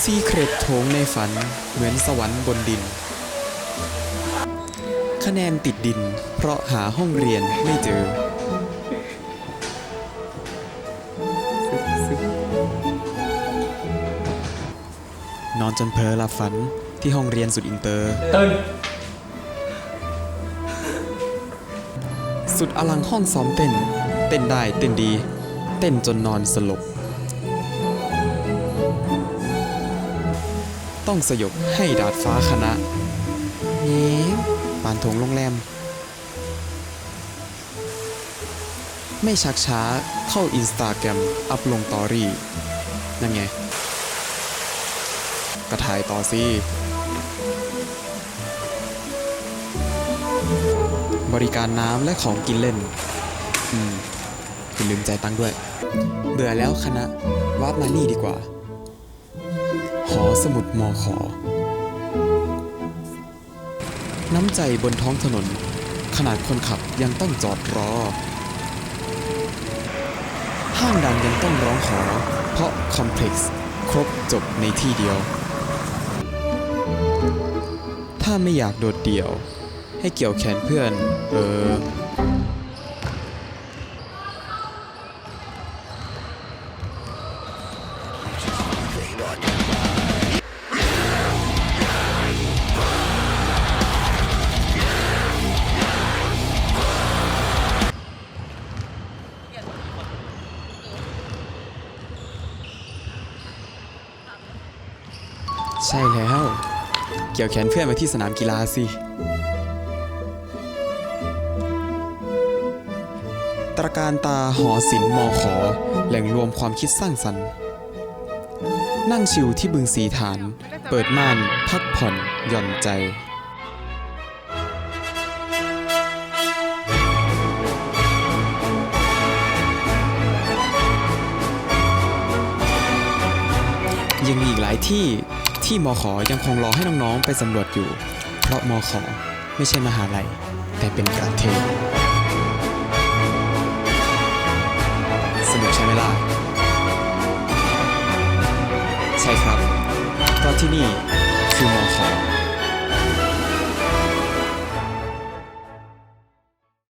ซีเครตโถงในฝันเหมือนสวรรค์บนดิน คะแนนติดดิน เพราะหาห้องเรียนไม่เจอ นอนจนเพลอหลับฝันที่ห้องเรียนสุดอินเตอร์ ตื่น สุดอลังห้องซ้อมเต้น เต้นได้เต้นดี เต้นจนนอนสลบ ต้องสยบให้ดาดฟ้าคณะเงี้ปานทงโรงแรม ไม่ชักช้าเข้าอินสตาแกรมอัพลงตอรี่ นั่นไงก็ถ่ายต่อสิบริการน้ำและของกินเล่น อืมอย่าลืมใจตังค์ด้วย เบื่อแล้วคณะวาดมานี่ดีกว่า หอสมุดมอขอ น้ำใจบนท้องถนน ขนาดคนขับยังต้องจอดรอ ห้างดังยังต้องร้องขอ เพราะคอมเพล็กซ์ครบจบในที่เดียว ถ้าไม่อยากโดดเดี่ยว ให้เกี่ยวแขนเพื่อน เออ ใช่แล้ว เกี่ยวแขนเพื่อนมาที่สนามกีฬาสิตรการตาหอศิลป์มอขอ แหล่งรวมความคิดสร้างสรรค์ นั่งชิวที่บึงสีฐาน เปิดม่านพักผ่อนหย่อนใจยังมีอีกหลายที่ ที่มอขอยังคงรอให้น้องๆ ไปสำรวจอยู่ เพราะมอขอไม่ใช่มหาลัย แต่เป็นประเทศสนุกใช่ไหมล่ะ ใช่ครับ เพราะที่นี่คือมอขอ